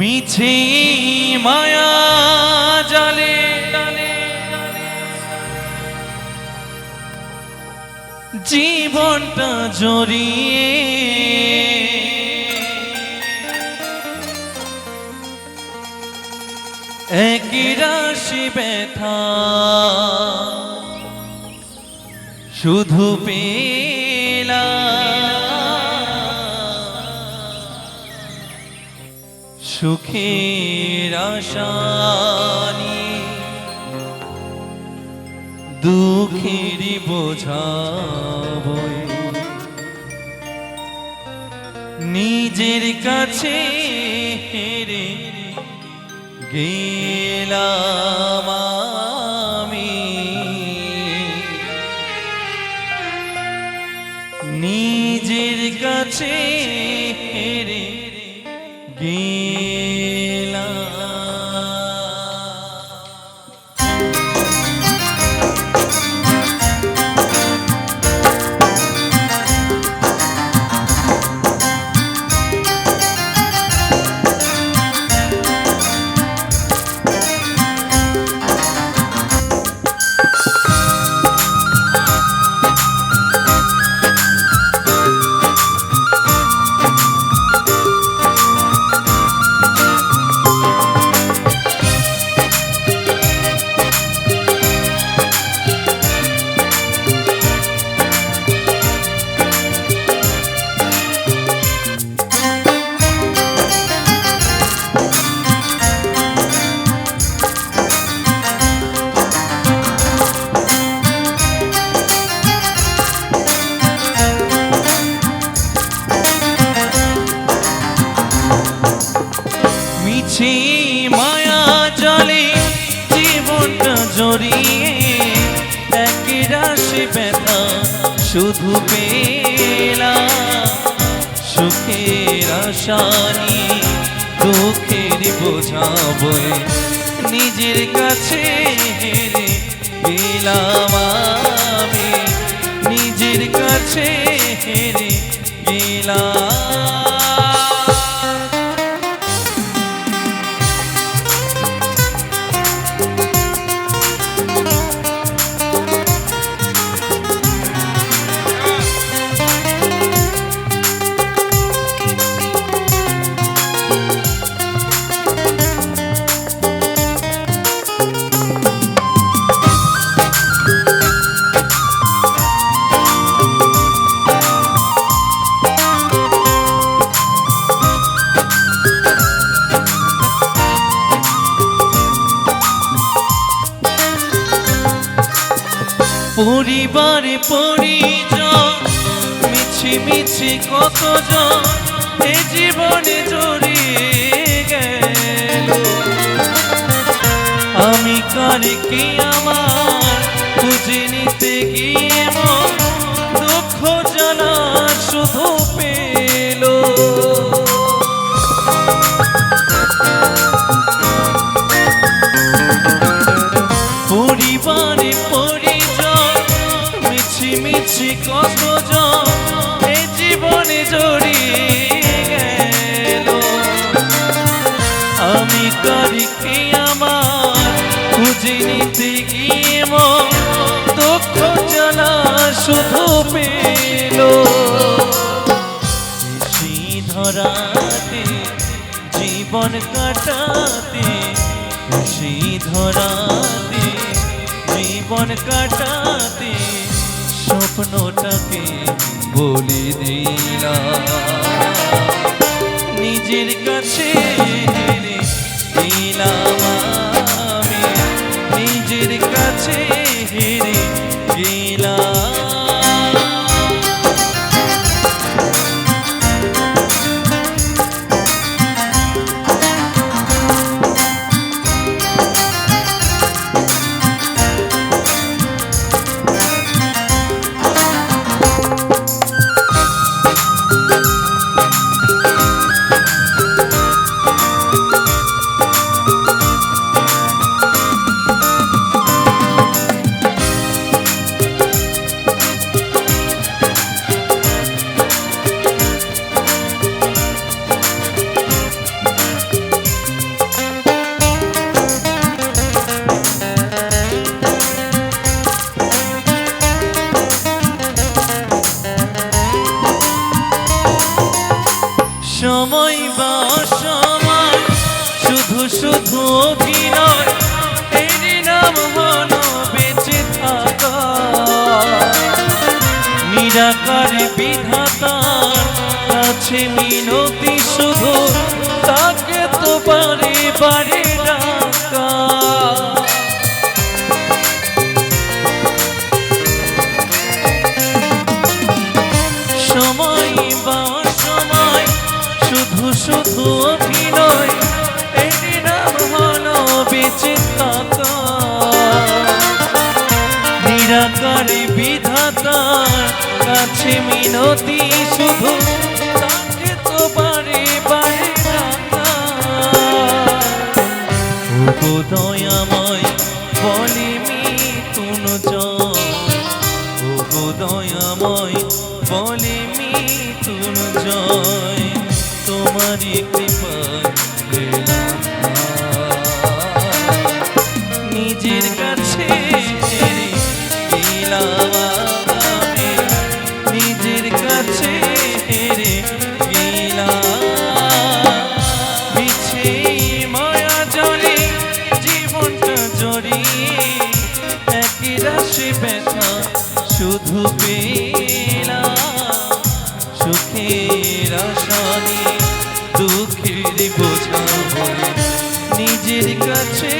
মিছে মায়া জালে। জীবনটা জড়িয়ে একই রাশি ব্যথা। শুধু পেলা সুখের আশানি দুঃখের বোঝা বয়ে নিজের কাছে হেরে গেলাম আমি। নিজের কাছে হেরে গেলাম আশানি দুঃখের বোঝা বয়ে নিজের কাছে হেরে গেলাম আমি। নিজের কাছে হেরে গেলাম পরিবারে পরিজন, মিছি মিছি কতজন এ জীবনে জড়িয়ে গেল? আমি কার কি আমার, খুঁজে নিতে গিয়ে দুঃখ মিছি কতজন? এ জীবনে জড়িয়ে গেল। আমি করি কি আমার? খুঁজে নিতে গিয়ে মন দুঃখ জ্বালা শুধু পেল। ধরাতে, জীবন কাটাতে খুশি ধরাতে, জীবন কাটাতে স্বপ্নটাকে বলে দিলাম। নিজের কাছে গেলাম আমি। নিজের কাছে হেরে শুধু নাম বেঁচে থাকা। নিরাকার বিধাতার কাছে মিনতি শুধু, তাকে তো বারে ডাকা। সময় বা সময় শুধু শুধু মিনতি শুধু তাকে তো বারে বারে দয়াময় বলে মিথুন ওগো দয়াময় জয় তোমারই কৃপায় রাশি ব্যথা শুধু পেলা সুখের আসানি দুঃখের বোঝা নিজের কাছে